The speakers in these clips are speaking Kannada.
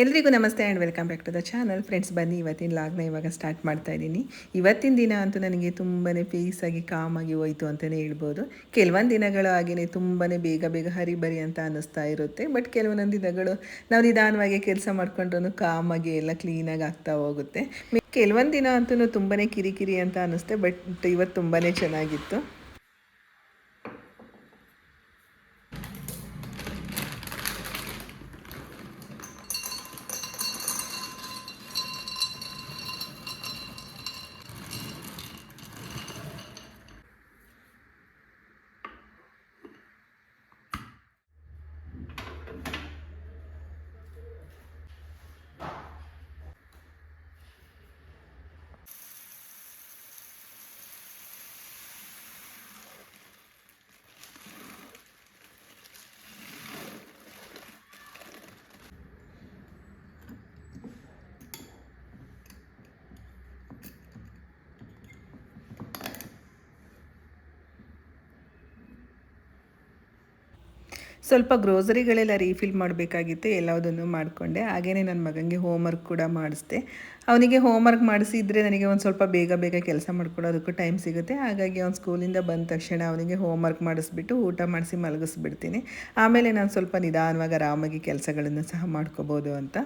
ಎಲ್ರಿಗೂ ನಮಸ್ತೆ and welcome back to the channel friends ಬನ್ನಿ. ಇವತ್ತಿನ ಲಾಗ್ನ ಇವಾಗ ಸ್ಟಾರ್ಟ್ ಮಾಡ್ತಾ ಇದ್ದೀನಿ. ಇವತ್ತಿನ ದಿನ ಅಂತೂ ನನಗೆ ತುಂಬಾ ಪೀಸಾಗಿ ಕಾಮಾಗಿ ಹೋಯಿತು ಅಂತಲೇ ಹೇಳ್ಬೋದು. ಕೆಲವೊಂದು ದಿನಗಳು ಹಾಗೆಯೇ ತುಂಬಾ ಬೇಗ ಬೇಗ ಹರಿಬರಿ ಅಂತ ಅನ್ನಿಸ್ತಾ ಇರುತ್ತೆ. ಬಟ್ ಕೆಲವೊಂದೊಂದು ದಿನಗಳು ನಾವು ನಿಧಾನವಾಗಿ ಕೆಲಸ ಮಾಡ್ಕೊಂಡ್ರೂ ಕಾಮಾಗಿ ಎಲ್ಲ ಕ್ಲೀನಾಗಿ ಆಗ್ತಾ ಹೋಗುತ್ತೆ. ಕೆಲವೊಂದು ದಿನ ಅಂತೂ ತುಂಬಾ ಕಿರಿಕಿರಿ ಅಂತ ಅನ್ನಿಸುತ್ತೆ ಬಟ್ ಇವತ್ತು ತುಂಬಾ ಚೆನ್ನಾಗಿತ್ತು. ಸ್ವಲ್ಪ ಗ್ರೋಸರಿಗಳೆಲ್ಲ ರೀಫಿಲ್ ಮಾಡಬೇಕಾಗಿತ್ತು ಎಲ್ಲದನ್ನು ಮಾಡಿಕೊಂಡೆ. ಹಾಗೆಯೇ ನನ್ನ ಮಗನಿಗೆ ಹೋಮ್ವರ್ಕ್ ಕೂಡ ಮಾಡಿಸ್ದೆ. ಅವನಿಗೆ ಹೋಮ್ವರ್ಕ್ ಮಾಡಿಸಿದ್ರೆ ನನಗೆ ಒಂದು ಸ್ವಲ್ಪ ಬೇಗ ಬೇಗ ಕೆಲಸ ಮಾಡ್ಕೊಡೋದಕ್ಕೂ ಟೈಮ್ ಸಿಗುತ್ತೆ. ಹಾಗಾಗಿ ಅವ್ನು ಸ್ಕೂಲಿಂದ ಬಂದ ತಕ್ಷಣ ಅವನಿಗೆ ಹೋಮ್ವರ್ಕ್ ಮಾಡಿಸ್ಬಿಟ್ಟು ಊಟ ಮಾಡಿಸಿ ಮಲಗಿಸ್ಬಿಡ್ತೀನಿ. ಆಮೇಲೆ ನಾನು ಸ್ವಲ್ಪ ನಿಧಾನವಾಗಿ ಆರಾಮಾಗಿ ಕೆಲಸಗಳನ್ನು ಸಹ ಮಾಡ್ಕೋಬೋದು ಅಂತ.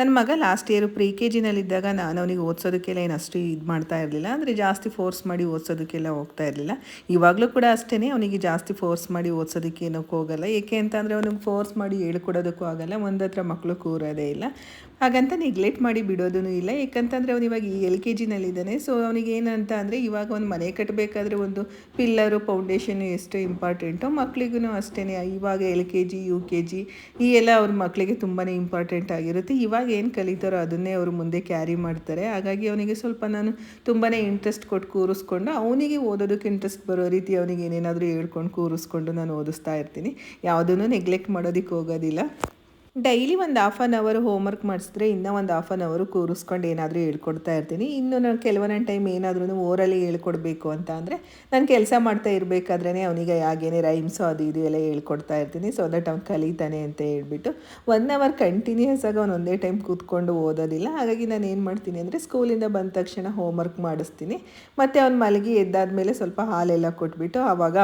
ನನ್ನ ಮಗ ಲಾಸ್ಟ್ ಇಯರ್ ಪ್ರಿ ಕೆ ಜಿನಲ್ಲಿದ್ದಾಗ ನಾನು ಅವನಿಗೆ ಓದಿಸೋದಕ್ಕೆಲ್ಲ ಏನು ಅಷ್ಟು ಇದು ಮಾಡ್ತಾ ಇರಲಿಲ್ಲ. ಅಂದರೆ ಜಾಸ್ತಿ ಫೋರ್ಸ್ ಮಾಡಿ ಓದಿಸೋದಕ್ಕೆಲ್ಲ ಹೋಗ್ತಾ ಇರಲಿಲ್ಲ. ಇವಾಗಲೂ ಕೂಡ ಅಷ್ಟೇ ಅವನಿಗೆ ಜಾಸ್ತಿ ಫೋರ್ಸ್ ಮಾಡಿ ಓದಿಸೋದಕ್ಕೆ ಏನಕ್ಕೆ ಹೋಗಲ್ಲ. ಏಕೆ ಅಂತಂದರೆ ಅವನಿಗೆ ಫೋರ್ಸ್ ಮಾಡಿ ಹೇಳ್ಕೊಡೋದಕ್ಕೂ ಆಗಲ್ಲ. ಒಂದು ಹತ್ರ ಮಕ್ಕಳು ಕೂರೋದೇ ಇಲ್ಲ. ಹಾಗಂತ ನೆಗ್ಲೆಕ್ಟ್ ಮಾಡಿ ಬಿಡೋದೂ ಇಲ್ಲ. ಯಾಕಂತಂದರೆ ಅವನು ಇವಾಗ ಎಲ್ ಕೆ ಜಿನಲ್ಲಿದ್ದಾನೆ ಸೊ ಅವನಿಗೆ ಏನಂತ ಅಂದರೆ ಇವಾಗ ಒಂದು ಮನೆ ಕಟ್ಟಬೇಕಾದ್ರೆ ಒಂದು ಪಿಲ್ಲರು ಫೌಂಡೇಶನ್ ಎಷ್ಟು ಇಂಪಾರ್ಟೆಂಟು ಮಕ್ಕಳಿಗೂ ಅಷ್ಟೇ ಇವಾಗ L K G U K G ಈ ಎಲ್ಲ ಅವ್ರ ಮಕ್ಕಳಿಗೆ ತುಂಬಾ ಇಂಪಾರ್ಟೆಂಟ್ ಆಗಿರುತ್ತೆ. ಇವಾಗ ಏನು ಕಲಿತಾರೋ ಅದನ್ನೇ ಅವರು ಮುಂದೆ ಕ್ಯಾರಿ ಮಾಡ್ತಾರೆ. ಹಾಗಾಗಿ ಅವನಿಗೆ ಸ್ವಲ್ಪ ನಾನು ತುಂಬಾ ಇಂಟ್ರೆಸ್ಟ್ ಕೊಟ್ಟು ಕೂರಿಸ್ಕೊಂಡು, ಅವನಿಗೆ ಓದೋದಕ್ಕೆ ಇಂಟ್ರೆಸ್ಟ್ ಬರೋ ರೀತಿ ಅವನಿಗೆ ಏನೇನಾದರೂ ಹೇಳ್ಕೊಂಡು ಕೂರಿಸ್ಕೊಂಡು ನಾನು ಓದಿಸ್ತಾ ಇರ್ತೀನಿ. ಯಾವುದನ್ನು ನೆಗ್ಲೆಕ್ಟ್ ಮಾಡೋದಕ್ಕೆ ಹೋಗೋದಿಲ್ಲ. ಡೈಲಿ ಒಂದು ಹಾಫ್ ಆನ್ ಅವರ್ ಹೋಮ್ವರ್ಕ್ ಮಾಡಿಸಿದ್ರೆ ಇನ್ನೂ ಒಂದು ಹಾಫ್ ಆನ್ ಅವರು ಕೂರಿಸ್ಕೊಂಡು ಏನಾದರೂ ಹೇಳ್ಕೊಡ್ತಾ ಇರ್ತೀನಿ. ಇನ್ನು ನಾನು ಕೆಲವೊಂದು ಟೈಮ್ ಏನಾದ್ರೂ ಓರಲ್ಲಿ ಹೇಳ್ಕೊಡ್ಬೇಕು ಅಂತ ಅಂದರೆ ನಾನು ಕೆಲಸ ಮಾಡ್ತಾ ಇರಬೇಕಾದ್ರೇ ಅವನಿಗೆ ಹಾಗೇನೆ ರೈಮ್ಸು ಅದು ಇದು ಎಲ್ಲ ಹೇಳ್ಕೊಡ್ತಾ ಇರ್ತೀನಿ. ಸೊ ದಟ್ ಅವ್ನು ಕಲಿತಾನೆ ಅಂತ ಹೇಳ್ಬಿಟ್ಟು ಒನ್ ಅವರ್ ಕಂಟಿನ್ಯೂಸ್ ಆಗಿ ಅವ್ನು ಒಂದೇ ಟೈಮ್ ಕೂತ್ಕೊಂಡು ಓದೋದಿಲ್ಲ. ಹಾಗಾಗಿ ನಾನು ಏನು ಮಾಡ್ತೀನಿ ಅಂದರೆ ಸ್ಕೂಲಿಂದ ಬಂದ ತಕ್ಷಣ ಹೋಮ್ವರ್ಕ್ ಮಾಡಿಸ್ತೀನಿ. ಮತ್ತು ಅವ್ನು ಮಲಗಿ ಎದ್ದಾದಮೇಲೆ ಸ್ವಲ್ಪ ಹಾಲೆಲ್ಲ ಕೊಟ್ಬಿಟ್ಟು ಆವಾಗ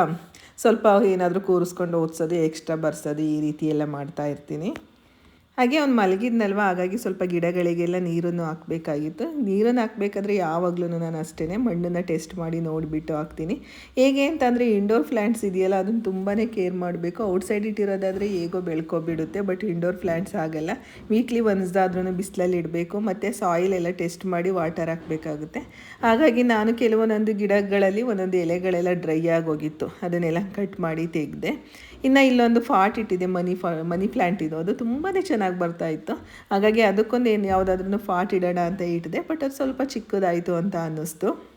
ಸ್ವಲ್ಪ ಏನಾದರೂ ಕೂರಿಸ್ಕೊಂಡು ಓದಿಸೋದು ಎಕ್ಸ್ಟ್ರಾ ಬರ್ಸೋದು ಈ ರೀತಿ ಎಲ್ಲ ಮಾಡ್ತಾ ಇರ್ತೀನಿ. ಹಾಗೆ ಅವ್ನು ಮಲಗಿದ್ನಲ್ವ? ಹಾಗಾಗಿ ಸ್ವಲ್ಪ ಗಿಡಗಳಿಗೆಲ್ಲ ನೀರನ್ನು ಹಾಕಬೇಕಾಗಿತ್ತು. ನೀರನ್ನು ಹಾಕ್ಬೇಕಾದ್ರೆ ಯಾವಾಗಲೂ ನಾನು ಅಷ್ಟೇ ಮಣ್ಣನ್ನು ಟೆಸ್ಟ್ ಮಾಡಿ ನೋಡಿಬಿಟ್ಟು ಹಾಕ್ತೀನಿ. ಹೇಗೆ ಅಂತಂದರೆ ಇಂಡೋರ್ ಪ್ಲ್ಯಾಂಟ್ಸ್ ಇದೆಯಲ್ಲ, ಅದನ್ನು ತುಂಬಾ ಕೇರ್ ಮಾಡಬೇಕು. ಔಟ್ಸೈಡ್ ಇಟ್ಟಿರೋದಾದರೆ ಹೇಗೋ ಬೆಳ್ಕೊಬಿಡುತ್ತೆ ಬಟ್ ಇಂಡೋರ್ ಪ್ಲ್ಯಾಂಟ್ಸ್ ಆಗಲ್ಲ ವೀಕ್ಲಿ ಒನ್ಸ್ದಾದ್ರೂ ಬಿಸಿಲಲ್ಲಿ ಇಡಬೇಕು, ಮತ್ತು ಸಾಯಿಲ್ ಎಲ್ಲ ಟೆಸ್ಟ್ ಮಾಡಿ ವಾಟರ್ ಹಾಕಬೇಕಾಗುತ್ತೆ. ಹಾಗಾಗಿ ನಾನು ಕೆಲವೊಂದೊಂದು ಗಿಡಗಳಲ್ಲಿ ಒಂದೊಂದು ಎಲೆಗಳೆಲ್ಲ ಡ್ರೈ ಆಗೋಗಿತ್ತು. ಅದನ್ನೆಲ್ಲ ಕಟ್ ಮಾಡಿ ತೆಗೆದೆ. ಇನ್ನು ಇಲ್ಲೊಂದು ಫಾಟ್ ಇಟ್ಟಿದೆ, ಮನಿ ಫಾ, ಮನಿ ಪ್ಲ್ಯಾಂಟ್ ಇದು. ಅದು ತುಂಬಾ ಚೆನ್ನಾಗಿ ಬರ್ತಾ ಇತ್ತು. ಹಾಗಾಗಿ ಅದಕ್ಕೊಂದು ಏನು ಯಾವುದಾದ್ರೂ ಫಾಟ್ ಇಡೋಣ ಅಂತ ಇಟ್ಟಿದೆ, ಬಟ್ ಅದು ಸ್ವಲ್ಪ ಚಿಕ್ಕದಾಯಿತು ಅಂತ ಅನ್ನಿಸ್ತು.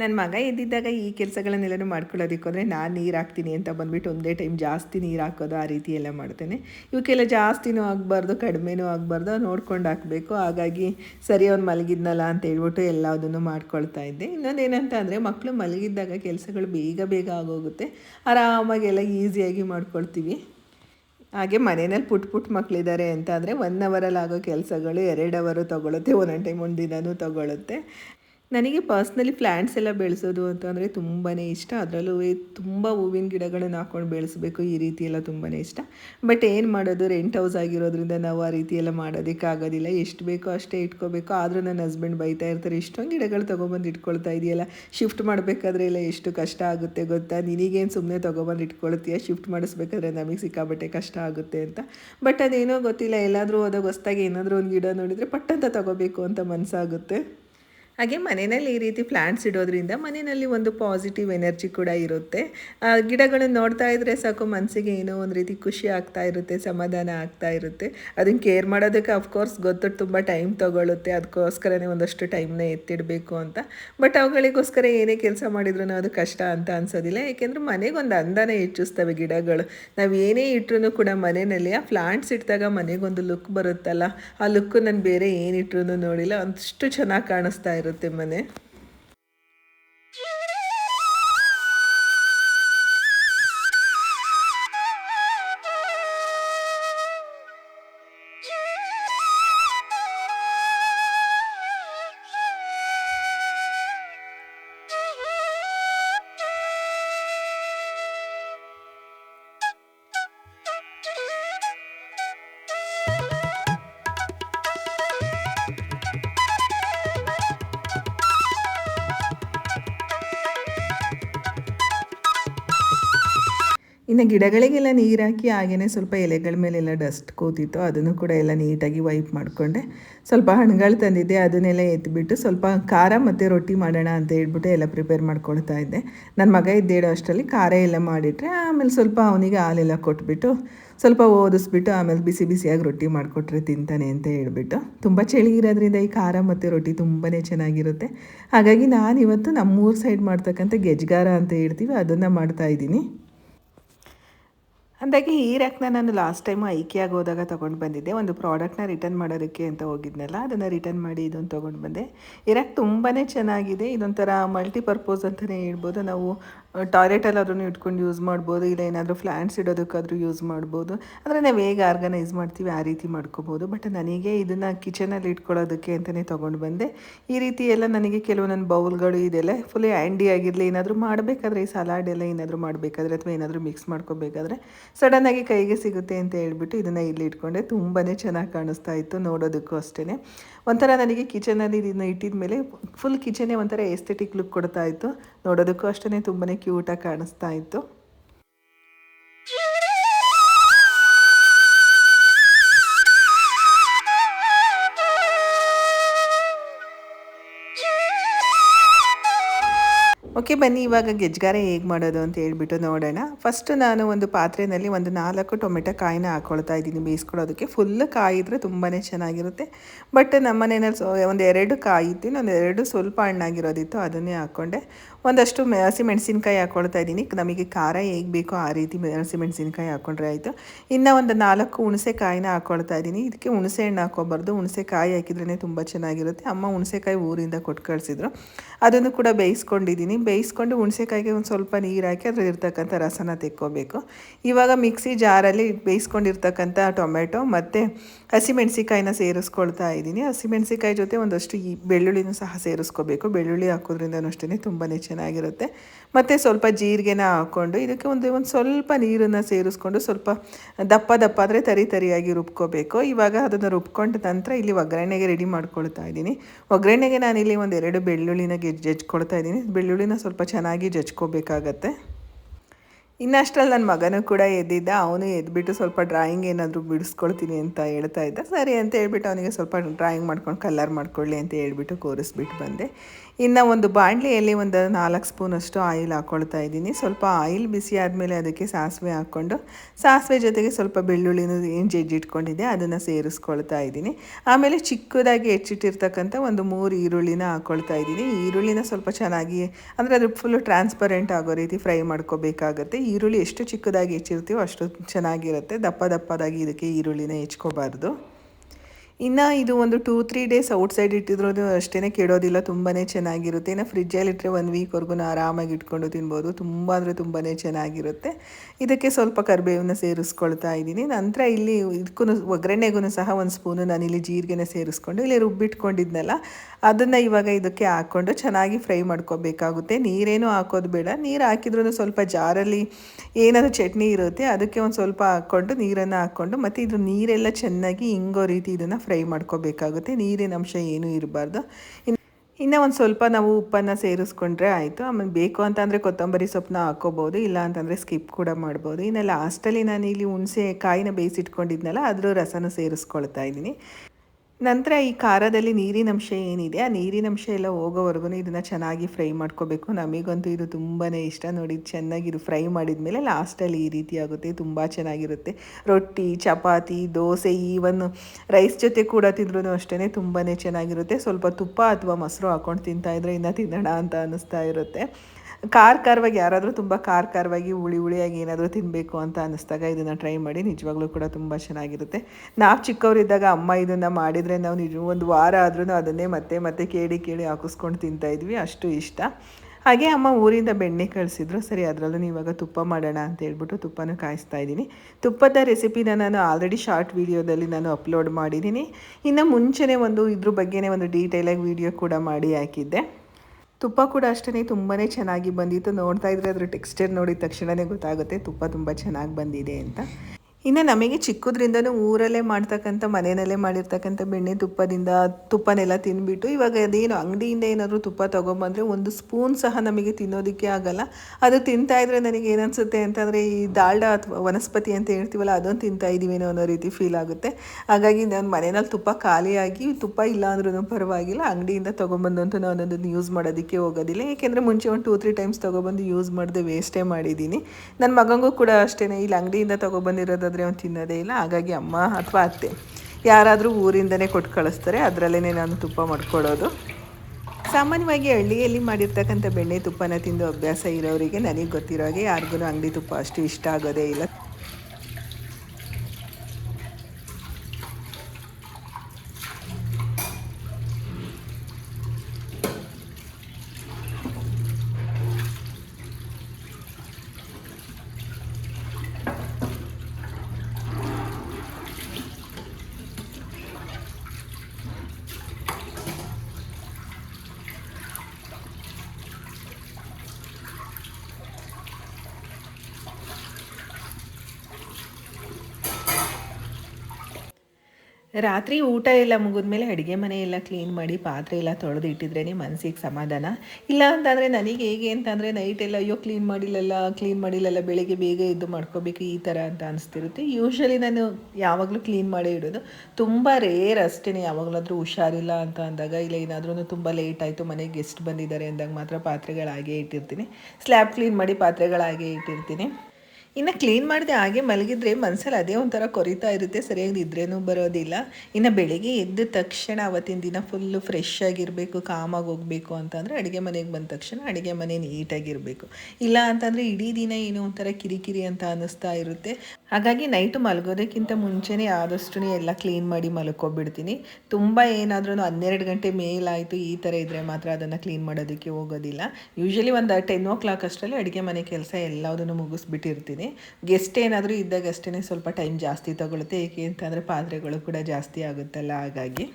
ನನ್ನ ಮಗ ಎದ್ದಿದ್ದಾಗ ಈ ಕೆಲಸಗಳನ್ನೆಲ್ಲನೂ ಮಾಡ್ಕೊಳ್ಳೋದಕ್ಕೆ ಹೋದರೆ ನಾನು ನೀರು ಹಾಕ್ತೀನಿ ಅಂತ ಬಂದುಬಿಟ್ಟು ಒಂದೇ ಟೈಮ್ ಜಾಸ್ತಿ ನೀರು ಹಾಕೋದು ಆ ರೀತಿ ಎಲ್ಲ ಮಾಡ್ತೇನೆ. ಇವಕ್ಕೆಲ್ಲ ಜಾಸ್ತಿನೂ ಆಗಬಾರ್ದು, ಕಡಿಮೆನೂ ಆಗಬಾರ್ದು, ನೋಡ್ಕೊಂಡು ಹಾಕಬೇಕು. ಹಾಗಾಗಿ ಸರಿ ಅವ್ನು ಮಲಗಿದ್ನಲ್ಲ ಅಂತ ಹೇಳ್ಬಿಟ್ಟು ಎಲ್ಲದನ್ನು ಮಾಡ್ಕೊಳ್ತಾ ಇದ್ದೆ. ಇನ್ನೊಂದು ಏನಂತ ಅಂದರೆ ಮಕ್ಕಳು ಮಲಗಿದ್ದಾಗ ಕೆಲಸಗಳು ಬೇಗ ಬೇಗ ಆಗೋಗುತ್ತೆ. ಆರಾಮಾಗಿ ಎಲ್ಲ ಈಸಿಯಾಗಿ ಮಾಡ್ಕೊಳ್ತೀವಿ. ಹಾಗೆ ಮನೆಯಲ್ಲಿ ಪುಟ್ ಪುಟ್ ಮಕ್ಕಳಿದ್ದಾರೆ ಅಂತ ಅಂದರೆ ಒನ್ ಅವರಲ್ಲಿ ಆಗೋ ಕೆಲಸಗಳು, ಎರಡು ಅವರು ತೊಗೊಳುತ್ತೆ, ಒಂದೊಂದು ಟೈಮ್ ಒಂದು ದಿನವೂ ತೊಗೊಳುತ್ತೆ. ನನಗೆ ಪರ್ಸ್ನಲಿ ಪ್ಲ್ಯಾಂಟ್ಸ್ ಎಲ್ಲ ಬೆಳೆಸೋದು ಅಂತ ಅಂದರೆ ತುಂಬಾ ಇಷ್ಟ. ಅದರಲ್ಲೂ ತುಂಬ ಹೂವಿನ ಗಿಡಗಳನ್ನು ಹಾಕ್ಕೊಂಡು ಬೆಳೆಸಬೇಕು, ಈ ರೀತಿ ಎಲ್ಲ ತುಂಬಾ ಇಷ್ಟ. ಬಟ್ ಏನು ಮಾಡೋದು ರೆಂಟ್ ಹೌಸ್ ಆಗಿರೋದ್ರಿಂದ ನಾವು ಆ ರೀತಿ ಎಲ್ಲ ಮಾಡೋದಕ್ಕಾಗೋದಿಲ್ಲ ಎಷ್ಟು ಬೇಕೋ ಅಷ್ಟೇ ಇಟ್ಕೋಬೇಕು. ಆದರೂ ನನ್ನ ಹಸ್ಬೆಂಡ್ ಬೈತಾ ಇರ್ತಾರೆ, ಇಷ್ಟೊಂದು ಗಿಡಗಳು ತೊಗೊಬಂದು ಇಟ್ಕೊಳ್ತಾ ಇದೆಯಲ್ಲ ಶಿಫ್ಟ್ ಮಾಡಬೇಕಾದ್ರೆ ಎಲ್ಲ ಎಷ್ಟು ಕಷ್ಟ ಆಗುತ್ತೆ ಗೊತ್ತಾ? ನಿನಗೇನು ಸುಮ್ಮನೆ ತೊಗೊಬಂದು ಇಟ್ಕೊಳ್ತೀಯ? ಶಿಫ್ಟ್ ಮಾಡಿಸ್ಬೇಕಾದ್ರೆ ನಮಗೆ ಸಿಕ್ಕಾಬಟ್ಟೆ ಕಷ್ಟ ಆಗುತ್ತೆ ಅಂತ. ಬಟ್ ಅದೇನೋ ಗೊತ್ತಿಲ್ಲ, ಎಲ್ಲಾದರೂ ಹೋದಾಗ ಹೊಸ್ದಾಗಿ ಏನಾದರೂ ಒಂದು ಗಿಡ ನೋಡಿದರೆ ಪಟ್ಟಂತ ತೊಗೋಬೇಕು ಅಂತ ಮನಸ್ಸಾಗುತ್ತೆ ಹಾಗೆ ಮನೆಯಲ್ಲಿ ಈ ರೀತಿ ಪ್ಲ್ಯಾಂಟ್ಸ್ ಇಡೋದ್ರಿಂದ ಮನೆಯಲ್ಲಿ ಒಂದು ಪಾಸಿಟಿವ್ ಎನರ್ಜಿ ಕೂಡ ಇರುತ್ತೆ. ಗಿಡಗಳನ್ನು ನೋಡ್ತಾ ಇದ್ದರೆ ಸಾಕು ಮನಸ್ಸಿಗೆ ಏನೋ ಒಂದು ರೀತಿ ಖುಷಿ ಆಗ್ತಾ ಇರುತ್ತೆ, ಸಮಾಧಾನ ಆಗ್ತಾ ಇರುತ್ತೆ. ಅದನ್ನು ಕೇರ್ ಮಾಡೋದಕ್ಕೆ ಅಫ್ಕೋರ್ಸ್ ಗೊತ್ತು, ತುಂಬ ಟೈಮ್ ತೊಗೊಳುತ್ತೆ. ಅದಕ್ಕೋಸ್ಕರನೇ ಒಂದಷ್ಟು ಟೈಮ್ನ ಎತ್ತಿಡಬೇಕು ಅಂತ. ಬಟ್ ಅವುಗಳಿಗೋಸ್ಕರ ಏನೇ ಕೆಲಸ ಮಾಡಿದ್ರೂ ಅದು ಕಷ್ಟ ಅಂತ ಅನ್ಸೋದಿಲ್ಲ. ಯಾಕೆಂದರೆ ಮನೆಗೆ ಒಂದು ಅಂದನೇ ಹೆಚ್ಚಿಸ್ತವೆ ಗಿಡಗಳು. ನಾವು ಏನೇ ಇಟ್ಟರು ಕೂಡ ಮನೆಯಲ್ಲಿ ಆ ಪ್ಲಾಂಟ್ಸ್ ಇಟ್ಟಾಗ ಮನೆಗೊಂದು ಲುಕ್ ಬರುತ್ತಲ್ಲ, ಆ ಲುಕ್ ನಾನು ಬೇರೆ ಏನಿಟ್ರು ನೋಡಿಲ್ಲ. ಅಷ್ಟು ಚೆನ್ನಾಗಿ ಕಾಣಿಸ್ತಾ ಇರುತ್ತೆ. ಮನೆ ಇನ್ನು ಗಿಡಗಳಿಗೆಲ್ಲ ನೀರಾಕಿ ಹಾಕಿ ಹಾಗೇ ಸ್ವಲ್ಪ ಎಲೆಗಳ ಮೇಲೆಲ್ಲ ಡಸ್ಟ್ ಕೂತಿತ್ತು, ಅದನ್ನು ಕೂಡ ಎಲ್ಲ ನೀಟಾಗಿ ವೈಪ್ ಮಾಡಿಕೊಂಡೆ. ಸ್ವಲ್ಪ ಹಣ್ಣುಗಳು ತಂದಿದ್ದೆ, ಅದನ್ನೆಲ್ಲ ಎತ್ತಿಬಿಟ್ಟು ಸ್ವಲ್ಪ ಖಾರ ಮತ್ತು ರೊಟ್ಟಿ ಮಾಡೋಣ ಅಂತ ಹೇಳ್ಬಿಟ್ಟು ಎಲ್ಲ ಪ್ರಿಪೇರ್ ಮಾಡ್ಕೊಳ್ತಾ ಇದ್ದೆ. ನನ್ನ ಮಗ ಇದ್ದೇಳೋ ಅಷ್ಟರಲ್ಲಿ ಖಾರ ಎಲ್ಲ ಮಾಡಿಟ್ರೆ ಆಮೇಲೆ ಸ್ವಲ್ಪ ಅವನಿಗೆ ಹಾಲೆಲ್ಲ ಕೊಟ್ಬಿಟ್ಟು ಸ್ವಲ್ಪ ಓದಿಸ್ಬಿಟ್ಟು ಆಮೇಲೆ ಬಿಸಿ ಬಿಸಿಯಾಗಿ ರೊಟ್ಟಿ ಮಾಡಿಕೊಟ್ರೆ ತಿಂತಾನೆ ಅಂತ ಹೇಳ್ಬಿಟ್ಟು ತುಂಬ ಚಳಿ ಇರೋದ್ರಿಂದ ಈ ಖಾರ ಮತ್ತು ರೊಟ್ಟಿ ತುಂಬಾ ಚೆನ್ನಾಗಿರುತ್ತೆ. ಹಾಗಾಗಿ ನಾನು ಇವತ್ತು ನಮ್ಮೂರು ಸೈಡ್ ಮಾಡ್ತಕ್ಕಂಥ ಗೆಜ್ಗಾರ ಅಂತ ಹೇಳ್ತೀವಿ, ಅದನ್ನು ಮಾಡ್ತಾಯಿದ್ದೀನಿ ಅಂದಾಗೆ ಈ ರ್ಯಾಕ್ನ ನಾನು ಲಾಸ್ಟ್ ಟೈಮು ಐಕಿಯಾಗಿ ಹೋದಾಗ ತೊಗೊಂಡು ಬಂದಿದ್ದೆ. ಒಂದು ಪ್ರಾಡಕ್ಟ್ನ ರಿಟರ್ನ್ ಮಾಡೋದಕ್ಕೆ ಅಂತ ಹೋಗಿದ್ನಲ್ಲ, ಅದನ್ನು ರಿಟರ್ನ್ ಮಾಡಿ ಇದೊಂದು ತೊಗೊಂಡು ಬಂದೆ. ಈ ರ್ಯಾಕ್ ತುಂಬಾ ಚೆನ್ನಾಗಿದೆ. ಇದೊಂಥರ ಮಲ್ಟಿಪರ್ಪೋಸ್ ಅಂತಲೇ ಹೇಳ್ಬೋದು. ನಾವು ಟಾಯ್ಲೆಟಲ್ಲಾದ್ರೂ ಇಟ್ಕೊಂಡು ಯೂಸ್ ಮಾಡ್ಬೋದು, ಇಲ್ಲ ಏನಾದರೂ ಫ್ಲ್ಯಾಂಟ್ಸ್ ಇಡೋದಕ್ಕಾದರೂ ಯೂಸ್ ಮಾಡ್ಬೋದು. ಅಂದರೆ ನಾವು ಹೇಗೆ ಆರ್ಗನೈಸ್ ಮಾಡ್ತೀವಿ ಆ ರೀತಿ ಮಾಡ್ಕೋಬೋದು. ಬಟ್ ನನಗೆ ಇದನ್ನು ಕಿಚನಲ್ಲಿ ಇಟ್ಕೊಳ್ಳೋದಕ್ಕೆ ಅಂತಲೇ ತೊಗೊಂಡು ಬಂದೆ. ಈ ರೀತಿ ಎಲ್ಲ ನನಗೆ ಕೆಲವು ನನ್ನ ಬೌಲ್ಗಳು ಇದೆಲ್ಲ ಫುಲ್ ಹ್ಯಾಂಡಿ ಆಗಿರಲಿ, ಏನಾದರೂ ಮಾಡಬೇಕಾದ್ರೆ ಈ ಸಲಾಡ್ ಎಲ್ಲ ಏನಾದರೂ ಮಾಡಬೇಕಾದ್ರೆ ಅಥವಾ ಏನಾದರೂ ಮಿಕ್ಸ್ ಮಾಡ್ಕೋಬೇಕಾದ್ರೆ ಸಡನ್ನಾಗಿ ಕೈಗೆ ಸಿಗುತ್ತೆ ಅಂತ ಹೇಳ್ಬಿಟ್ಟು ಇದನ್ನು ಇಲ್ಲಿ ಇಟ್ಕೊಂಡೆ. ತುಂಬಾ ಚೆನ್ನಾಗಿ ಕಾಣಿಸ್ತಾ ಇತ್ತು ನೋಡೋದಕ್ಕೂ ಅಷ್ಟೇ ಒಂಥರ ನನಗೆ ಕಿಚನಲ್ಲಿ ಇದನ್ನು ಇಟ್ಟಿದ ಮೇಲೆ ಫುಲ್ ಕಿಚನೇ ಒಂಥರ ಎಸ್ಥೆಟಿಕ್ ಲುಕ್ ಕೊಡ್ತಾ ಇತ್ತು. ನೋಡೋದಕ್ಕೂ ಅಷ್ಟೇ ತುಂಬಾ ಕ್ಯೂಟಾಗಿ ಕಾಣಿಸ್ತಾ ಇತ್ತು. ಓಕೆ, ಬನ್ನಿ, ಇವಾಗ ಗೆಜ್ಗಾರೆ ಹೇಗೆ ಮಾಡೋದು ಅಂತ ಹೇಳ್ಬಿಟ್ಟು ನೋಡೋಣ. ಫಸ್ಟ್ ನಾನು ಒಂದು ಪಾತ್ರೆಯಲ್ಲಿ ಒಂದು ನಾಲ್ಕು ಟೊಮೆಟೊ ಕಾಯಿನ ಹಾಕ್ಕೊಳ್ತಾ ಇದ್ದೀನಿ. ಬೇಯಿಸ್ಕೊಳ್ಳೋದಕ್ಕೆ ಫುಲ್ ಕಾಯಿ ಇದ್ದರೆ ತುಂಬಾ ಚೆನ್ನಾಗಿರುತ್ತೆ. ಬಟ್ ನಮ್ಮ ಸೊ, ಒಂದು ಎರಡು ಕಾಯಿ ಇತ್ತು ಒಂದು ಎರಡು ಸ್ವಲ್ಪ ಹಣ್ಣಾಗಿರೋದಿತ್ತು, ಅದನ್ನೇ ಹಾಕ್ಕೊಂಡೆ ಒಂದಷ್ಟು ಹಸಿ ಮೆಣಸಿನ್ಕಾಯಿ ಹಾಕ್ಕೊಳ್ತಾ ಇದ್ದೀನಿ. ನಮಗೆ ಖಾರ ಹೇಗೆ ಬೇಕೋ ಆ ರೀತಿ ಹಸಿ ಮೆಣಸಿನ್ಕಾಯಿ ಹಾಕ್ಕೊಂಡ್ರೆ ಆಯಿತು. ಇನ್ನೂ ಒಂದು ನಾಲ್ಕು ಹುಣಸೆಕಾಯಿನ ಹಾಕ್ಕೊಳ್ತಾ ಇದ್ದೀನಿ. ಇದಕ್ಕೆ ಹುಣಸೆ ಹಣ್ಣು ಹಾಕ್ಕೋಬಾರ್ದು. ಹುಣಸೆಕಾಯಿ ಹಾಕಿದ್ರೇ ತುಂಬ ಚೆನ್ನಾಗಿರುತ್ತೆ. ಅಮ್ಮ ಹುಣಸೆಕಾಯಿ ಊರಿಂದ ಕೊಟ್ಟು ಕಳಿಸಿದ್ರು. ಅದನ್ನು ಕೂಡ ಬೇಯಿಸ್ಕೊಂಡಿದ್ದೀನಿ. ಬೇಯಿಸ್ಕೊಂಡು ಹುಣಸೆಕಾಯಿಗೆ ಒಂದು ಸ್ವಲ್ಪ ನೀರು ಹಾಕಿ ಅದರಲ್ಲಿರ್ತಕ್ಕಂಥ ರಸನ ತೆಕ್ಕೋಬೇಕು. ಇವಾಗ ಮಿಕ್ಸಿ ಜಾರಲ್ಲಿ ಬೇಯಿಸ್ಕೊಂಡಿರ್ತಕ್ಕಂಥ ಟೊಮೆಟೊ ಮತ್ತು ಹಸಿಮೆಣಸಿಕಾಯಿನ ಸೇರಿಸ್ಕೊಳ್ತಾ ಇದ್ದೀನಿ. ಹಸಿಮೆಣಸಿಕಾಯಿ ಜೊತೆ ಒಂದಷ್ಟು ಈ ಬೆಳ್ಳುಳ್ಳಿನೂ ಸಹ ಸೇರಿಸ್ಕೋಬೇಕು. ಬೆಳ್ಳುಳ್ಳಿ ಹಾಕೋದ್ರಿಂದ ಅಷ್ಟೇ ತುಂಬಾ ಚೆನ್ನಾಗಿರುತ್ತೆ. ಮತ್ತು ಸ್ವಲ್ಪ ಜೀರಿಗೆನ ಹಾಕ್ಕೊಂಡು ಇದಕ್ಕೆ ಒಂದು ಒಂದು ಸ್ವಲ್ಪ ನೀರನ್ನು ಸೇರಿಸ್ಕೊಂಡು ಸ್ವಲ್ಪ ದಪ್ಪ ದಪ್ಪ ಆದರೆ ತರಿ ತರಿಯಾಗಿ ರುಬ್ಕೋಬೇಕು. ಇವಾಗ ಅದನ್ನು ರುಬ್ಕೊಂಡ ನಂತರ ಇಲ್ಲಿ ಒಗ್ಗರಣೆಗೆ ರೆಡಿ ಮಾಡ್ಕೊಳ್ತಾ ಇದ್ದೀನಿ. ಒಗ್ಗರಣೆಗೆ ನಾನಿಲ್ಲಿ ಒಂದು ಎರಡು ಬೆಳ್ಳುಳ್ಳಿನ ಗೆಜ್ಜೆ ಜಜ್ಕೊಳ್ತಾ ಇದ್ದೀನಿ. ಬೆಳ್ಳುಳ್ಳಿನ ಸ್ವಲ್ಪ ಚೆನ್ನಾಗಿ ಜಜ್ಕೋಬೇಕಾಗತ್ತೆ. ಇನ್ನಷ್ಟರಲ್ಲಿ ನನ್ನ ಮಗನೂ ಕೂಡ ಎದ್ದಿದ್ದ. ಅವನು ಎದ್ಬಿಟ್ಟು ಸ್ವಲ್ಪ ಡ್ರಾಯಿಂಗ್ ಏನಾದರೂ ಬಿಡಿಸ್ಕೊಳ್ತೀನಿ ಅಂತ ಹೇಳ್ತಾ ಇದ್ದ. ಸರಿ ಅಂತ ಹೇಳ್ಬಿಟ್ಟು ಅವನಿಗೆ ಸ್ವಲ್ಪ ಡ್ರಾಯಿಂಗ್ ಮಾಡ್ಕೊಂಡು ಕಲರ್ ಮಾಡ್ಕೊಳ್ಳಿ ಅಂತ ಹೇಳ್ಬಿಟ್ಟು ಕೋರಿಸ್ಬಿಟ್ಟು ಬಂದೆ. ಇನ್ನು ಒಂದು ಬಾಣಲಿಯಲ್ಲಿ ಒಂದು ನಾಲ್ಕು ಸ್ಪೂನಷ್ಟು ಆಯಿಲ್ ಹಾಕ್ಕೊಳ್ತಾ ಇದ್ದೀನಿ. ಸ್ವಲ್ಪ ಆಯಿಲ್ ಬಿಸಿ ಆದಮೇಲೆ ಅದಕ್ಕೆ ಸಾಸಿವೆ ಹಾಕ್ಕೊಂಡು, ಸಾಸಿವೆ ಜೊತೆಗೆ ಸ್ವಲ್ಪ ಬೆಳ್ಳುಳ್ಳಿನೂ ಏನು ಜಜ್ಜಿಟ್ಕೊಂಡಿದ್ದೆ ಅದನ್ನು ಸೇರಿಸ್ಕೊಳ್ತಾ ಇದ್ದೀನಿ. ಆಮೇಲೆ ಚಿಕ್ಕದಾಗಿ ಹೆಚ್ಚಿಟ್ಟಿರ್ತಕ್ಕಂಥ ಒಂದು ಮೂರು ಈರುಳ್ಳಿನ ಹಾಕ್ಕೊಳ್ತಾ ಇದ್ದೀನಿ. ಈರುಳ್ಳಿನ ಸ್ವಲ್ಪ ಚೆನ್ನಾಗಿ, ಅಂದರೆ ಅದು ಫುಲ್ಲು ಟ್ರಾನ್ಸ್ಪರೆಂಟ್ ಆಗೋ ರೀತಿ ಫ್ರೈ ಮಾಡ್ಕೋಬೇಕಾಗತ್ತೆ. ಈರುಳ್ಳಿ ಎಷ್ಟು ಚಿಕ್ಕದಾಗಿ ಹೆಚ್ಚಿರ್ತೀವೋ ಅಷ್ಟು ಚೆನ್ನಾಗಿರುತ್ತೆ. ದಪ್ಪ ದಪ್ಪದಾಗಿ ಇದಕ್ಕೆ ಈರುಳ್ಳಿನ ಹೆಚ್ಕೋಬಾರ್ದು. ಇನ್ನು ಇದು ಒಂದು ಟೂ ತ್ರೀ ಡೇಸ್ ಔಟ್ಸೈಡ್ ಇಟ್ಟಿದ್ರು ಅಷ್ಟೇ ಕೆಡೋದಿಲ್ಲ ತುಂಬಾ ಚೆನ್ನಾಗಿರುತ್ತೆ. ಇನ್ನು ಫ್ರಿಜ್ಜಲ್ಲಿ ಇಟ್ಟರೆ ಒಂದು ವೀಕ್ವರೆಗೂ ಆರಾಮಾಗಿ ಇಟ್ಕೊಂಡು ತಿನ್ಬೋದು. ತುಂಬ ಅಂದರೆ ತುಂಬಾ ಚೆನ್ನಾಗಿರುತ್ತೆ. ಇದಕ್ಕೆ ಸ್ವಲ್ಪ ಕರಿಬೇವನ್ನ ಸೇರಿಸ್ಕೊಳ್ತಾ ಇದ್ದೀನಿ. ನಂತರ ಇಲ್ಲಿ ಇದಕ್ಕೂ ಒಗ್ಗರಣೆಗೂ ಸಹ ಒಂದು ಸ್ಪೂನು ಇಲ್ಲಿ ಜೀರಿಗೆನ ಸೇರಿಸ್ಕೊಂಡು ಇಲ್ಲಿ ರುಬ್ಬಿಟ್ಕೊಂಡಿದ್ನಲ್ಲ, ಅದನ್ನು ಇವಾಗ ಇದಕ್ಕೆ ಹಾಕ್ಕೊಂಡು ಚೆನ್ನಾಗಿ ಫ್ರೈ ಮಾಡ್ಕೋಬೇಕಾಗುತ್ತೆ. ನೀರೇನು ಹಾಕೋದು ಬೇಡ. ನೀರು ಹಾಕಿದ್ರೂ ಸ್ವಲ್ಪ ಜಾರಲ್ಲಿ ಏನಾದರೂ ಚಟ್ನಿ ಇರುತ್ತೆ, ಅದಕ್ಕೆ ಒಂದು ಸ್ವಲ್ಪ ಹಾಕ್ಕೊಂಡು ನೀರನ್ನು ಹಾಕ್ಕೊಂಡು ಮತ್ತು ಇದು ನೀರೆಲ್ಲ ಚೆನ್ನಾಗಿ ಹಿಂಗೋ ರೀತಿ ಇದನ್ನು ಫ್ರೈ ಮಾಡ್ಕೋಬೇಕಾಗುತ್ತೆ, ನೀರಿನ ಅಂಶ ಏನೂ ಇರಬಾರ್ದು. ಇನ್ನು ಒಂದು ಸ್ವಲ್ಪ ನಾವು ಉಪ್ಪನ್ನು ಸೇರಿಸ್ಕೊಂಡ್ರೆ ಆಯಿತು. ಆಮೇಲೆ ಬೇಕು ಅಂತಂದರೆ ಕೊತ್ತಂಬರಿ ಸೊಪ್ಪನ್ನ ಹಾಕೋಬೋದು, ಇಲ್ಲ ಅಂತಂದರೆ ಸ್ಕಿಪ್ ಕೂಡ ಮಾಡ್ಬೋದು. ಇನ್ನು ಲಾಸ್ಟಲ್ಲಿ ನಾನು ಇಲ್ಲಿ ಹುಣಸೆ ಕಾಯಿನ ಬೇಯಿಸಿಟ್ಕೊಂಡಿದ್ನಲ್ಲ, ಅದರ ರಸನ ಸೇರಿಸ್ಕೊಳ್ತಾ ಇದ್ದೀನಿ. ನಂತರ ಈ ಖಾರದಲ್ಲಿ ನೀರಿನಂಶ ಏನಿದೆ, ಆ ನೀರಿನಂಶ ಎಲ್ಲ ಹೋಗೋವರೆಗೂ ಇದನ್ನು ಚೆನ್ನಾಗಿ ಫ್ರೈ ಮಾಡ್ಕೋಬೇಕು. ನಮಗಂತೂ ಇದು ತುಂಬಾ ಇಷ್ಟ. ನೋಡಿ ಚೆನ್ನಾಗಿ ಇದು ಫ್ರೈ ಮಾಡಿದ ಮೇಲೆ ಲಾಸ್ಟಲ್ಲಿ ಈ ರೀತಿ ಆಗುತ್ತೆ. ತುಂಬ ಚೆನ್ನಾಗಿರುತ್ತೆ. ರೊಟ್ಟಿ, ಚಪಾತಿ, ದೋಸೆ, ಈವನ್ ರೈಸ್ ಜೊತೆ ಕೂಡ ತಿಂದ್ರೂ ಅಷ್ಟೇ ತುಂಬಾ ಚೆನ್ನಾಗಿರುತ್ತೆ. ಸ್ವಲ್ಪ ತುಪ್ಪ ಅಥವಾ ಮೊಸರು ಹಾಕ್ಕೊಂಡು ತಿಂತಾಯಿದ್ರೆ ಇನ್ನೂ ತಿನ್ನೋಣ ಅಂತ ಅನ್ನಿಸ್ತಾ ಇರುತ್ತೆ. ಖಾರ ಖಾರವಾಗಿ ಯಾರಾದರೂ ತುಂಬ ಖಾರ ಖಾರವಾಗಿ ಹುಳಿ ಹುಳಿಯಾಗಿ ಏನಾದರೂ ತಿನ್ನಬೇಕು ಅಂತ ಅನ್ನಿಸ್ದಾಗ ಇದನ್ನು ಟ್ರೈ ಮಾಡಿ ನಿಜವಾಗ್ಲೂ ಕೂಡ ತುಂಬ ಚೆನ್ನಾಗಿರುತ್ತೆ. ನಾವು ಚಿಕ್ಕವರಿದ್ದಾಗ ಅಮ್ಮ ಇದನ್ನು ಮಾಡಿದರೆ ನಾವು ನಿಜ ಒಂದು ವಾರ ಆದ್ರೂ ಅದನ್ನೇ ಮತ್ತೆ ಮತ್ತೆ ಕೇಳಿ ಕೇಳಿ ಹಾಕಿಸ್ಕೊಂಡು ತಿಂತಾಯಿದ್ವಿ ಅಷ್ಟು ಇಷ್ಟ. ಹಾಗೆ ಅಮ್ಮ ಊರಿಂದ ಬೆಣ್ಣೆ ಕಳಿಸಿದ್ರು, ಸರಿ ಅದರಲ್ಲೂ ಇವಾಗ ತುಪ್ಪ ಮಾಡೋಣ ಅಂತ ಹೇಳ್ಬಿಟ್ಟು ತುಪ್ಪನೂ ಕಾಯಿಸ್ತಾ ಇದ್ದೀನಿ. ತುಪ್ಪದ ರೆಸಿಪಿನ ನಾನು ಆಲ್ರೆಡಿ ಶಾರ್ಟ್ ವೀಡಿಯೋದಲ್ಲಿ ನಾನು ಅಪ್ಲೋಡ್ ಮಾಡಿದ್ದೀನಿ. ಇನ್ನು ಮುಂಚೆನೇ ಒಂದು ಇದ್ರ ಬಗ್ಗೆನೇ ಒಂದು ಡೀಟೇಲಾಗಿ ವೀಡಿಯೋ ಕೂಡ ಮಾಡಿ ಹಾಕಿದ್ದೆ. ತುಪ್ಪ ಕೂಡ ಅಷ್ಟೇ ತುಂಬಾ ಚೆನ್ನಾಗಿ ಬಂದಿತ್ತು. ನೋಡ್ತಾ ಇದ್ರೆ ಅದ್ರ ಟೆಕ್ಸ್ಚರ್ ನೋಡಿದ ತಕ್ಷಣವೇ ಗೊತ್ತಾಗುತ್ತೆ. ತುಪ್ಪ ತುಂಬ ಚೆನ್ನಾಗಿ ಬಂದಿದೆ ಅಂತ. ಇನ್ನು ನಮಗೆ ಚಿಕ್ಕದ್ರಿಂದನೂ ಊರಲ್ಲೇ ಮಾಡ್ತಕ್ಕಂಥ, ಮನೆಯಲ್ಲೇ ಮಾಡಿರ್ತಕ್ಕಂಥ ಬೆಣ್ಣೆ ತುಪ್ಪದಿಂದ ತುಪ್ಪನೆಲ್ಲ ತಿಂದ್ಬಿಟ್ಟು ಇವಾಗ ಅದೇನು ಅಂಗಡಿಯಿಂದ ಏನಾದರೂ ತುಪ್ಪ ತೊಗೊಂಬಂದರೆ ಒಂದು ಸ್ಪೂನ್ ಸಹ ನಮಗೆ ತಿನ್ನೋದಕ್ಕೆ ಆಗಲ್ಲ. ಅದು ತಿಂತಾ ಇದ್ರೆ ನನಗೆ ಏನನ್ಸುತ್ತೆ ಅಂತಂದರೆ ಈ ದಾಲ್ಡ ಅಥವಾ ವನಸ್ಪತಿ ಅಂತ ಹೇಳ್ತೀವಲ್ಲ, ಅದೊಂದು ತಿಂತಾ ಇದ್ದೀವೇನೋ ಅನ್ನೋ ರೀತಿ ಫೀಲ್ ಆಗುತ್ತೆ. ಹಾಗಾಗಿ ನಾನು ಮನೆಯಲ್ಲಿ ತುಪ್ಪ ಖಾಲಿಯಾಗಿ, ತುಪ್ಪ ಇಲ್ಲ ಅಂದ್ರೂ ಪರವಾಗಿಲ್ಲ, ಅಂಗಡಿಯಿಂದ ತೊಗೊಂಬಂದಂತೂ ನಾನು ಅದನ್ನು ಯೂಸ್ ಮಾಡೋದಕ್ಕೆ ಹೋಗೋದಿಲ್ಲ. ಏಕೆಂದರೆ ಮುಂಚೆ ಒಂದು ಟೂ ತ್ರೀ ಟೈಮ್ಸ್ ತೊಗೊಬಂದು ಯೂಸ್ ಮಾಡದೆ ವೇಸ್ಟೇ ಮಾಡಿದ್ದೀನಿ. ನನ್ನ ಮಗಂಗೂ ಕೂಡ ಅಷ್ಟೇ ಇಲ್ಲಿ ಅಂಗಡಿಯಿಂದ ತೊಗೊಬಂದಿರೋದಾದರೆ ಅವ್ನು ತಿನ್ನೋದೇ ಇಲ್ಲ, ಹಾಗಾಗಿ ಅಮ್ಮ ಅಥವಾ ಅತ್ತೆ ಯಾರಾದರೂ ಊರಿಂದನೇ ಕೊಟ್ಟು ಕಳಿಸ್ತಾರೆ ಅದರಲ್ಲೇ ನಾನು ತುಪ್ಪ ಮಾಡ್ಕೊಳ್ಳೋದು ಸಾಮಾನ್ಯವಾಗಿ ಹಳ್ಳಿಯಲ್ಲಿ ಮಾಡಿರ್ತಕ್ಕಂಥ ಬೆಣ್ಣೆ ತುಪ್ಪನ ತಿಂದು ಅಭ್ಯಾಸ ಇರೋರಿಗೆ ನನಗೆ ಗೊತ್ತಿರೋ ಹಾಗೆ ಯಾರಿಗೂ ಅಂಗಡಿ ತುಪ್ಪ ಅಷ್ಟು ಇಷ್ಟ ಆಗೋದೇ ಇಲ್ಲ. ರಾತ್ರಿ ಊಟ ಎಲ್ಲ ಮುಗಿದ್ಮೇಲೆ ಅಡುಗೆ ಮನೆ ಎಲ್ಲ ಕ್ಲೀನ್ ಮಾಡಿ ಪಾತ್ರೆ ಎಲ್ಲ ತೊಳೆದು ಇಟ್ಟಿದ್ರೇ ಮನಸ್ಸಿಗೆ ಸಮಾಧಾನ? ಇಲ್ಲ ಅಂತಂದರೆ ನನಗೆ ಹೇಗೆ ಅಂತಂದರೆ ನೈಟ್ ಎಲ್ಲ ಅಯ್ಯೋ ಕ್ಲೀನ್ ಮಾಡಿಲ್ಲಲ್ಲ ಕ್ಲೀನ್ ಮಾಡಿಲ್ಲಲ್ಲ, ಬೆಳಿಗ್ಗೆ ಬೇಗ ಎದ್ದು ಮಾಡ್ಕೋಬೇಕು ಈ ಥರ ಅಂತ ಅನಿಸ್ತಿರುತ್ತೆ. ಯೂಶ್ವಲಿ ನಾನು ಯಾವಾಗಲೂ ಕ್ಲೀನ್ ಮಾಡೇ ಇಡೋದು. ತುಂಬ ರೇರ್ ಅಷ್ಟೇ ಯಾವಾಗಲಾದರೂ ಹುಷಾರಿಲ್ಲ ಅಂತ ಅಂದಾಗ ಇಲ್ಲ ಏನಾದ್ರೂ ತುಂಬ ಲೇಟ್ ಆಯಿತು ಮನೆಗೆ ಗೆಸ್ಟ್ ಬಂದಿದ್ದಾರೆ ಅಂದಾಗ ಮಾತ್ರ ಪಾತ್ರೆಗಳಾಗೇ ಇಟ್ಟಿರ್ತೀನಿ. ಸ್ಲ್ಯಾಬ್ ಕ್ಲೀನ್ ಮಾಡಿ ಪಾತ್ರೆಗಳಾಗೇ ಇಟ್ಟಿರ್ತೀನಿ. ಇನ್ನು ಕ್ಲೀನ್ ಮಾಡಿದೆ ಹಾಗೆ ಮಲಗಿದ್ರೆ ಮನಸ್ಸಲ್ಲಿ ಅದೇ ಒಂಥರ ಕೊರಿತಾ ಇರುತ್ತೆ, ಸರಿಯಾಗಿ ನಿದ್ರೇನೂ ಬರೋದಿಲ್ಲ. ಇನ್ನು ಬೆಳಿಗ್ಗೆ ಎದ್ದ ತಕ್ಷಣ ಅವತ್ತಿನ ದಿನ ಫುಲ್ಲು ಫ್ರೆಶ್ ಆಗಿರಬೇಕು, ಕಾಮಾಗಿ ಹೋಗಬೇಕು ಅಂತಂದರೆ ಅಡುಗೆ ಮನೆಗೆ ಬಂದ ತಕ್ಷಣ ಅಡುಗೆ ಮನೆ ನೀಟಾಗಿರಬೇಕು. ಇಲ್ಲ ಅಂತಂದರೆ ಇಡೀ ದಿನ ಏನೋ ಒಂಥರ ಕಿರಿಕಿರಿ ಅಂತ ಅನ್ನಿಸ್ತಾ ಇರುತ್ತೆ. ಹಾಗಾಗಿ ನೈಟು ಮಲಗೋದಕ್ಕಿಂತ ಮುಂಚೆನೇ ಆದಷ್ಟು ಎಲ್ಲ ಕ್ಲೀನ್ ಮಾಡಿ ಮಲ್ಕೊಬಿಡ್ತೀನಿ. ತುಂಬ ಏನಾದ್ರೂ ಹನ್ನೆರಡು ಗಂಟೆ ಮೇಲಾಯಿತು ಈ ಥರ ಇದ್ದರೆ ಮಾತ್ರ ಅದನ್ನು ಕ್ಲೀನ್ ಮಾಡೋದಕ್ಕೆ ಹೋಗೋದಿಲ್ಲ. ಯೂಶ್ವಲಿ ಒಂದು ಟೆನ್ ಓ ಕ್ಲಾಕ್ ಅಷ್ಟರಲ್ಲಿ ಅಡುಗೆ ಮನೆ ಕೆಲಸ ಎಲ್ಲದನ್ನು ಮುಗಿಸ್ಬಿಟ್ಟಿರ್ತೀನಿ. ಗೆಸ್ಟ್ ಏನಾದರೂ ಇದ್ದಾಗಷ್ಟೇ ಸ್ವಲ್ಪ ಟೈಮ್ ಜಾಸ್ತಿ ತಗೊಳುತ್ತೆ ಏಕೆ ಅಂತಂದರೆ ಪಾತ್ರೆಗಳು ಕೂಡ ಜಾಸ್ತಿ ಆಗುತ್ತಲ್ಲ ಹಾಗಾಗಿ.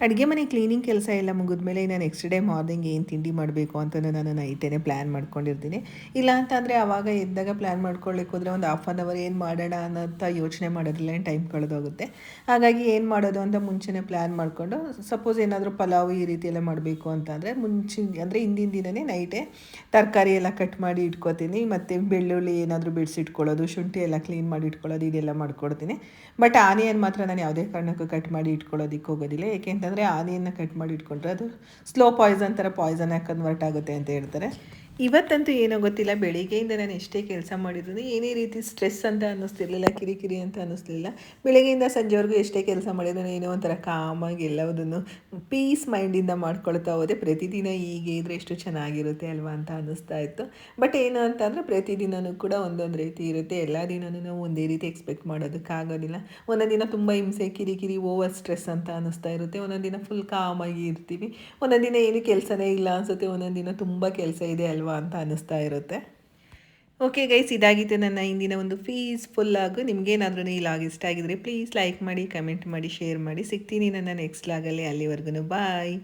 ಅಡುಗೆ ಮನೆ ಕ್ಲೀನಿಂಗ್ ಕೆಲಸ ಎಲ್ಲ ಮುಗಿದ್ಮೇಲೆ ನಾನು ನೆಕ್ಸ್ಟ್ ಡೇ ಮಾರ್ನಿಂಗ್ ಏನು ತಿಂಡಿ ಮಾಡಬೇಕು ಅಂತ ನಾನು ನೈಟೇನೆ ಪ್ಲ್ಯಾನ್ ಮಾಡ್ಕೊಂಡಿರ್ತೀನಿ. ಇಲ್ಲ ಅಂತಂದರೆ ಆವಾಗ ಎದ್ದಾಗ ಪ್ಲ್ಯಾನ್ ಮಾಡ್ಕೊಳ್ಳಿಕ್ಕೆ ಹೋದರೆ ಒಂದು ಹಾಫ್ ಆನ್ ಅವರ್ ಏನು ಮಾಡೋಣ ಅನ್ನೋಂಥ ಯೋಚನೆ ಮಾಡೋದ್ರಲ್ಲೇ ಟೈಮ್ ಕಳೆದೋಗುತ್ತೆ. ಹಾಗಾಗಿ ಏನು ಮಾಡೋದು ಅಂತ ಮುಂಚೆನೇ ಪ್ಲ್ಯಾನ್ ಮಾಡಿಕೊಂಡು ಸಪೋಸ್ ಏನಾದರೂ ಪಲಾವ್ ಈ ರೀತಿ ಎಲ್ಲ ಮಾಡಬೇಕು ಅಂತಂದರೆ ಮುಂಚೆ ಅಂದರೆ ಹಿಂದಿನ ದಿನವೇ ನೈಟೇ ತರಕಾರಿ ಎಲ್ಲ ಕಟ್ ಮಾಡಿ ಇಟ್ಕೋತೀನಿ, ಮತ್ತು ಬೆಳ್ಳುಳ್ಳಿ ಏನಾದರೂ ಬಿಡಿಸಿಟ್ಕೊಳ್ಳೋದು ಶುಂಠಿ ಎಲ್ಲ ಕ್ಲೀನ್ ಮಾಡಿ ಇಟ್ಕೊಳ್ಳೋದು, ಇದೆಲ್ಲ ಮಾಡ್ಕೊಡ್ತೀನಿ. ಬಟ್ ಆನಿಯನ್ ಮಾತ್ರ ನಾನು ಯಾವುದೇ ಕಾರಣಕ್ಕೂ ಕಟ್ ಮಾಡಿ ಇಟ್ಕೊಳ್ಳೋದಕ್ಕೆ ಹೋಗೋದಿಲ್ಲ ಏಕೆಂತಂದರೆ ಆನೆಯನ್ನು ಕಟ್ ಮಾಡಿ ಇಟ್ಕೊಂಡ್ರೆ ಅದು ಸ್ಲೋ ಪಾಯ್ಸನ್ ಥರ ಪಾಯ್ಸನ್ ಕನ್ವರ್ಟ್ ಆಗುತ್ತೆ ಅಂತ ಹೇಳ್ತಾರೆ. ಇವತ್ತಂತೂ ಏನೋ ಗೊತ್ತಿಲ್ಲ, ಬೆಳಿಗ್ಗೆಯಿಂದ ನಾನು ಎಷ್ಟೇ ಕೆಲಸ ಮಾಡಿದ್ರು ಏನೇ ರೀತಿ ಸ್ಟ್ರೆಸ್ ಅಂತ ಅನ್ನಿಸ್ತಿರ್ಲಿಲ್ಲ, ಕಿರಿಕಿರಿ ಅಂತ ಅನ್ನಿಸ್ಲಿಲ್ಲ. ಬೆಳಗ್ಗೆಯಿಂದ ಸಂಜೆವರೆಗೂ ಎಷ್ಟೇ ಕೆಲಸ ಮಾಡಿದ್ರು ಏನೋ ಒಂಥರ ಕಾಮಾಗಿ ಎಲ್ಲವುದನ್ನು ಪೀಸ್ ಮೈಂಡಿಂದ ಮಾಡ್ಕೊಳ್ತಾ ಹೋದೆ. ಪ್ರತಿದಿನ ಹೀಗೆ ಇದ್ರೆ ಎಷ್ಟು ಚೆನ್ನಾಗಿರುತ್ತೆ ಅಲ್ವಾ ಅಂತ ಅನ್ನಿಸ್ತಾ ಇತ್ತು. ಬಟ್ ಏನು ಅಂತಂದರೆ ಪ್ರತಿದಿನವೂ ಕೂಡ ಒಂದೊಂದು ರೀತಿ ಇರುತ್ತೆ. ಎಲ್ಲ ದಿನವೂ ನಾವು ಒಂದೇ ರೀತಿ ಎಕ್ಸ್ಪೆಕ್ಟ್ ಮಾಡೋದಕ್ಕಾಗೋದಿಲ್ಲ. ಒಂದೊಂದು ದಿನ ತುಂಬ ಹಿಂಸೆ, ಕಿರಿಕಿರಿ ಓವರ್ ಸ್ಟ್ರೆಸ್ ಅಂತ ಅನ್ನಿಸ್ತಾ ಇರುತ್ತೆ. ಒಂದೊಂದು ದಿನ ಫುಲ್ ಕಾಮಾಗಿ ಇರ್ತೀವಿ. ಒಂದೊಂದು ದಿನ ಏನು ಕೆಲಸನೇ ಇಲ್ಲ ಅನಿಸುತ್ತೆ. ಒಂದೊಂದು ದಿನ ತುಂಬ ಕೆಲಸ ಇದೆ ಅಲ್ವಾ ಅಂತ ಅನ್ನಿಸ್ತಾ ಇರುತ್ತೆ. ಓಕೆ ಗೈಸ್ ಇದಾಗಿತ್ತು ನನ್ನ ಇಂದಿನ ಒಂದು ಫೀಸ್ಫುಲ್ ಆಗು ನಿಮಗೇನಾದ್ರೂ ಈ ಲಾಗ್ ಇಷ್ಟ ಆಗಿದ್ರೆ ಪ್ಲೀಸ್ ಲೈಕ್ ಮಾಡಿ ಕಮೆಂಟ್ ಮಾಡಿ ಶೇರ್ ಮಾಡಿ. ಸಿಗ್ತೀನಿ ನನ್ನ ನೆಕ್ಸ್ಟ್ ಲಾಗಲ್ಲಿ ಅಲ್ಲಿವರೆಗೂ ಬಾಯ್